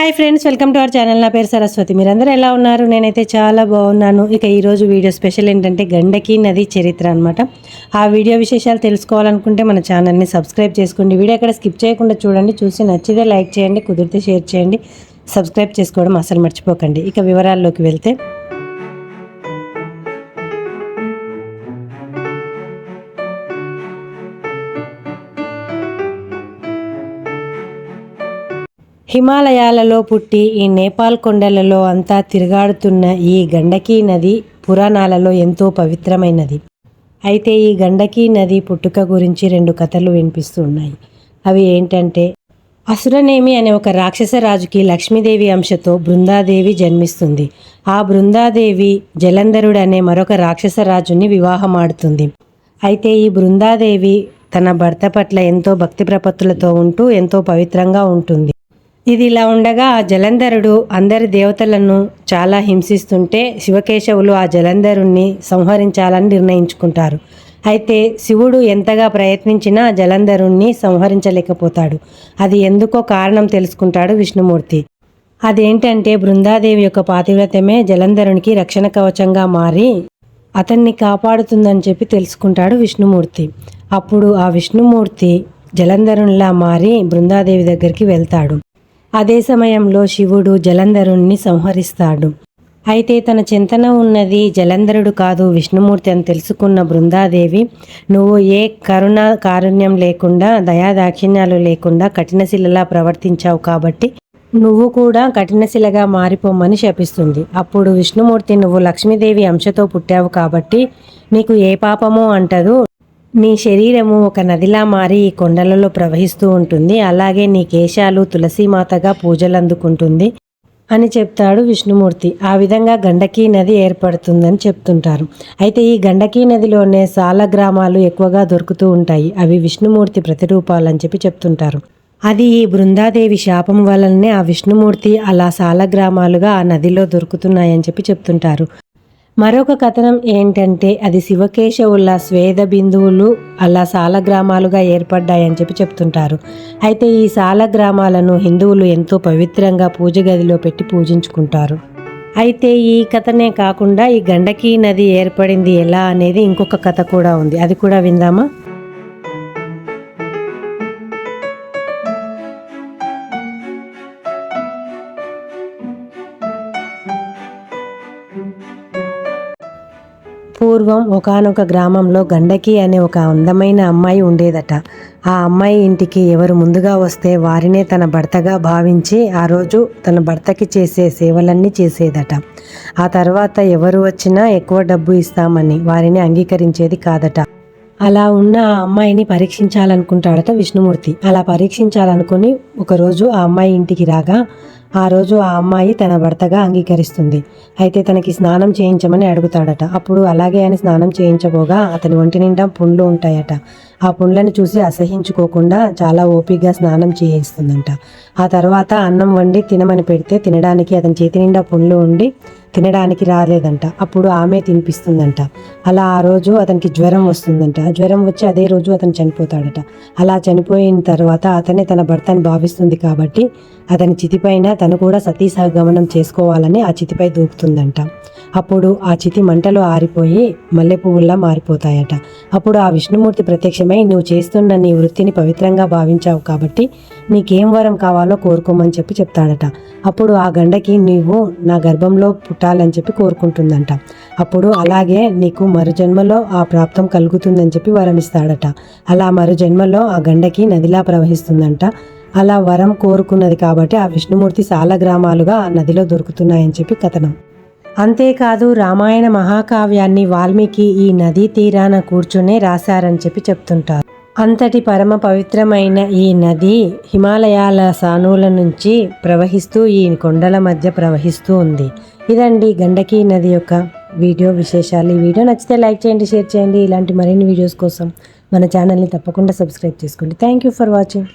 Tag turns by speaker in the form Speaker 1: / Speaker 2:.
Speaker 1: Hi friends welcome to our channel నా పేరు సరస్వతి. మీరందరూ ఎలా ఉన్నారు? నేనైతే చాలా బాగున్నాను. ఇక ఈరోజు వీడియో స్పెషల్ ఏంటంటే గండకి నది చరిత్ర అనమాట ఆ వీడియో విశేషాలు తెలుసుకోవాలనుకుంటే మన ఛానల్ని సబ్స్క్రైబ్ చేసుకోండి. వీడియో ఎక్కడ స్కిప్ చేయకుండా చూడండి. చూసి నచ్చితే లైక్ చేయండి కుదిరితే షేర్ చేయండి. సబ్స్క్రైబ్ చేసుకోవడం అసలు మర్చిపోకండి. ఇక వివరాల్లోకి వెళ్తే హిమాలయాలలో పుట్టి ఈ నేపాల్ కొండలలో అంతా తిరుగాడుతున్న ఈ గండకీ నది పురాణాలలో ఎంతో పవిత్రమైనది. అయితే ఈ గండకీ నది పుట్టుక గురించి రెండు కథలు వినిపిస్తున్నాయి. అవి ఏంటంటే అసురనేమి అనే ఒక రాక్షస రాజుకి లక్ష్మీదేవి అంశతో బృందాదేవి జన్మిస్తుంది. ఆ బృందాదేవి జలంధరుడు అనే మరొక రాక్షస రాజుని వివాహమాడుతుంది. అయితే ఈ బృందాదేవి తన భర్త పట్ల ఎంతో భక్తి ప్రపత్తులతో ఉంటూ ఎంతో పవిత్రంగా ఉంటుంది. ఇది ఇలా ఉండగా ఆ జలంధరుడు అందరి దేవతలను చాలా హింసిస్తుంటే శివకేశవులు ఆ జలంధరుణ్ణి సంహరించాలని నిర్ణయించుకుంటారు. అయితే శివుడు ఎంతగా ప్రయత్నించినా జలంధరుణ్ణి సంహరించలేకపోతాడు. అది ఎందుకో కారణం తెలుసుకుంటాడు విష్ణుమూర్తి. అదేంటంటే బృందాదేవి యొక్క పాతివ్రతమే జలంధరునికి రక్షణ కవచంగా మారి అతన్ని కాపాడుతుందని చెప్పి తెలుసుకుంటాడు విష్ణుమూర్తి. అప్పుడు ఆ విష్ణుమూర్తి జలంధరునిలా మారి బృందాదేవి దగ్గరికి వెళ్తాడు. అదే సమయంలో శివుడు జలంధరుణ్ణి సంహరిస్తాడు. అయితే తన చింతన ఉన్నది జలంధరుడు కాదు విష్ణుమూర్తి అని తెలుసుకున్న బృందాదేవి నువ్వు ఏ కరుణ కారుణ్యం లేకుండా దయాదాక్షిణ్యాలు లేకుండా కఠినశిలలా ప్రవర్తించావు కాబట్టి నువ్వు కూడా కఠినశిలగా మారిపోమని శపిస్తుంది. అప్పుడు విష్ణుమూర్తి నువ్వు లక్ష్మీదేవి అంశతో పుట్టావు కాబట్టి నీకు ఏ పాపమో అంటదు. నీ శరీరము ఒక నదిలా మారి ఈ కొండలలో ప్రవహిస్తూ ఉంటుంది. అలాగే నీ కేశాలు తులసీమాతగా పూజలు అందుకుంటుంది అని చెప్తాడు విష్ణుమూర్తి. ఆ విధంగా గండకీ నది ఏర్పడుతుందని చెప్తుంటారు. అయితే ఈ గండకీ నదిలోనే సాల గ్రామాలు ఎక్కువగా దొరుకుతూ ఉంటాయి. అవి విష్ణుమూర్తి ప్రతిరూపాలని చెప్పి చెప్తుంటారు. అది ఈ బృందాదేవి శాపం వలనే ఆ విష్ణుమూర్తి అలా సాల గ్రామాలుగా ఆ నదిలో దొరుకుతున్నాయని చెప్పి చెప్తుంటారు. మరొక కథనం ఏంటంటే అది శివకేశవుల స్వేద బిందువులు అలా సాల గ్రామాలుగా ఏర్పడ్డాయని చెప్పి చెప్తుంటారు. అయితే ఈ సాల గ్రామాలను హిందువులు ఎంతో పవిత్రంగా పూజ గదిలో పెట్టి పూజించుకుంటారు. అయితే ఈ కథనే కాకుండా ఈ గండకీ నది ఏర్పడింది ఎలా అనేది ఇంకొక కథ కూడా ఉంది. అది కూడా విందామా? పూర్వం ఒకనొక గ్రామంలో గండకి అనే ఒక అందమైన అమ్మాయి ఉండేదట. ఆ అమ్మాయి ఇంటికి ఎవరు ముందుగా వస్తే వారినే తన భర్తగా భావించి ఆ రోజు తన భర్తకి చేసే సేవలన్నీ చేసేదట. ఆ తర్వాత ఎవరు వచ్చినా ఎక్కువ డబ్బు ఇస్తామని వారిని అంగీకరించేది కాదట. అలా ఉన్న ఆ అమ్మాయిని పరీక్షించాలనుకుంటాడట విష్ణుమూర్తి. అలా పరీక్షించాలనుకుని ఒకరోజు ఆ అమ్మాయి ఇంటికి రాగా ఆ రోజు ఆ అమ్మాయి తన భర్తగా అంగీకరిస్తుంది. అయితే తనకి స్నానం చేయించమని అడుగుతాడట. అప్పుడు అలాగే అని స్నానం చేయించబోగా అతని ఒంటి నిండా పుండ్లు ఉంటాయట. ఆ పుండ్లను చూసి అసహించుకోకుండా చాలా ఓపిగ్గా స్నానం చేయిస్తుందంట. ఆ తర్వాత అన్నం వండి తినమని పెడితే తినడానికి అతని చేతి నిండా పుండ్లు ఉండి తినడానికి రాలేదంట. అప్పుడు ఆమె తినిపిస్తుందంట. అలా ఆ రోజు అతనికి జ్వరం వస్తుందంట. జ్వరం వచ్చి అదే రోజు అతను చనిపోతాడట. అలా చనిపోయిన తర్వాత అతనే తన భర్తని భావిస్తుంది కాబట్టి అతని చితిపైన తను కూడా సతీసహగమనం చేసుకోవాలని ఆ చితిపై దూకుతుందంట. అప్పుడు ఆ చితి మంటలు ఆరిపోయి మల్లె పువ్వుల్లా మారిపోతాయట. అప్పుడు ఆ విష్ణుమూర్తి ప్రత్యక్షమై నువ్వు చేస్తున్న నీ వృత్తిని పవిత్రంగా భావించావు కాబట్టి నీకేం వరం కావాలో కోరుకోమని చెప్పి చెప్తాడట. అప్పుడు ఆ గండకి నీవు నా గర్భంలో పుట్టాలని చెప్పి కోరుకుంటుందంట. అప్పుడు అలాగే నీకు మరు జన్మలో ఆ ప్రాప్తం కలుగుతుందని చెప్పి వరం ఇస్తాడట అలా మరు జన్మలో ఆ గండకి నదిలా ప్రవహిస్తుందంట. అలా వరం కోరుకున్నది కాబట్టి ఆ విష్ణుమూర్తి సాల గ్రామాలుగా ఆ నదిలో దొరుకుతున్నాయని చెప్పి కథనం. అంతేకాదు రామాయణ మహాకావ్యాన్ని వాల్మీకి ఈ నదీ తీరాన కూర్చునే రాశారని చెప్పి చెప్తుంటారు. అంతటి పరమ పవిత్రమైన ఈ నది హిమాలయాల సానువుల నుంచి ప్రవహిస్తూ ఈ కొండల మధ్య ప్రవహిస్తూ ఉంది. ఇదండి గండకీ నది యొక్క వీడియో విశేషాలు. ఈ వీడియో నచ్చితే లైక్ చేయండి షేర్ చేయండి. ఇలాంటి మరిన్ని వీడియోస్ కోసం మన ఛానల్ని తప్పకుండా సబ్స్క్రైబ్ చేసుకోండి. Thank you for watching.